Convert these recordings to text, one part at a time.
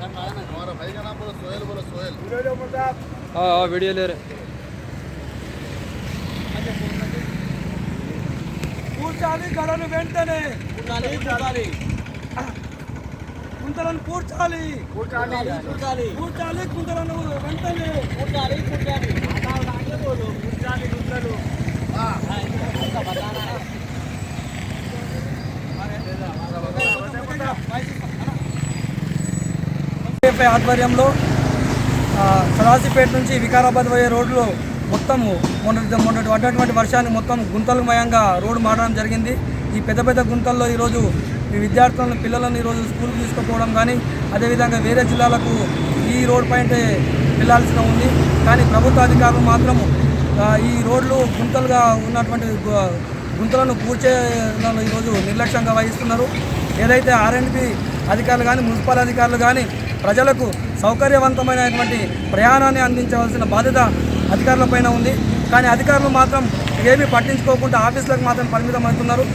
हमारा भाई का नाम बोलो सोहेल बोलो सोहेल వీడియో లేరు కూర్చాలి గడను వెంటనే కూర్చాలి కూర్చాలి కుంతలను కూర్చాలి కూర్చాలి కూర్చాలి కూర్చాలి కుంతలను వెంటనే కూర్చాలి కూర్చాలి కూర్చాలి గుంతలు ఏపీ ఆధ్వర్యంలో ఆ, నుంచి వికారాబాద్ పోయే రోడ్లో మొత్తము మొన్నటి మొన్నటి పడ్డటువంటి వర్షాన్ని మొత్తం గుంతలమయంగా రోడ్డు మారడం జరిగింది. ఈ పెద్ద పెద్ద గుంతల్లో ఈరోజు ఈ విద్యార్థులను పిల్లలను ఈరోజు స్కూల్కి తీసుకుపోవడం కానీ అదేవిధంగా వేరే జిల్లాలకు ఈ రోడ్ పైన వెళ్ళాల్సిన ఉంది. కానీ ప్రభుత్వ అధికారులు మాత్రము ఈ రోడ్లు గుంతలుగా ఉన్నటువంటి గుంతలను పూడ్చేలో ఈరోజు నిర్లక్ష్యంగా వహిస్తున్నారు. ఏదైతే ఆర్ఎండ్బి అధికారులు కానీ మున్సిపల్ అధికారులు కానీ ప్రజలకు సౌకర్యవంతమైనటువంటి ప్రయాణాన్ని అందించవలసిన బాధ్యత అధికారులపైన ఉంది. కానీ అధికారులు మాత్రం ఏమీ పట్టించుకోకుండా ఆఫీసులకు మాత్రం పరిమితం అవుతున్నారు.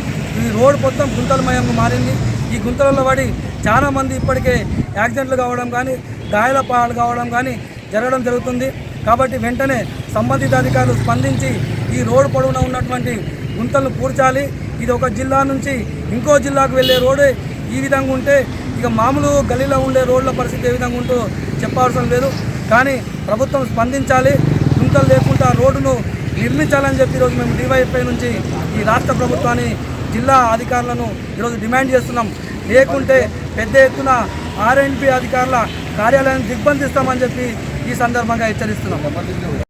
ఈ రోడ్ మొత్తం గుంతలమయంగా మారింది. ఈ గుంతలలో పడి చాలామంది ఇప్పటికే యాక్సిడెంట్లు కావడం కానీ గాయాల పాలు కావడం కానీ జరగడం జరుగుతుంది. కాబట్టి వెంటనే సంబంధిత అధికారులు స్పందించి ఈ రోడ్డు పొడవున ఉన్నటువంటి గుంతలను పూడ్చాలి. ఇది ఒక జిల్లా నుంచి ఇంకో జిల్లాకు వెళ్ళే రోడ్డు ఈ విధంగా ఉంటే ఇక మామూలు గల్లీలో ఉండే రోడ్ల పరిస్థితి ఏ విధంగా ఉంటో చెప్పవలసిన లేదు. కానీ ప్రభుత్వం స్పందించాలి గుంతలు లేకుండా రోడ్డును నిర్మించాలని చెప్పి ఈరోజు మేము డివైఎఫ్ఐ నుంచి ఈ రాష్ట్ర ప్రభుత్వాన్ని జిల్లా అధికారులను ఈరోజు డిమాండ్ చేస్తున్నాం. లేకుంటే పెద్ద ఎత్తున ఆర్ఎండ్పి అధికారుల కార్యాలయాన్ని దిగ్బంధిస్తామని చెప్పి ఈ సందర్భంగా హెచ్చరిస్తున్నాం.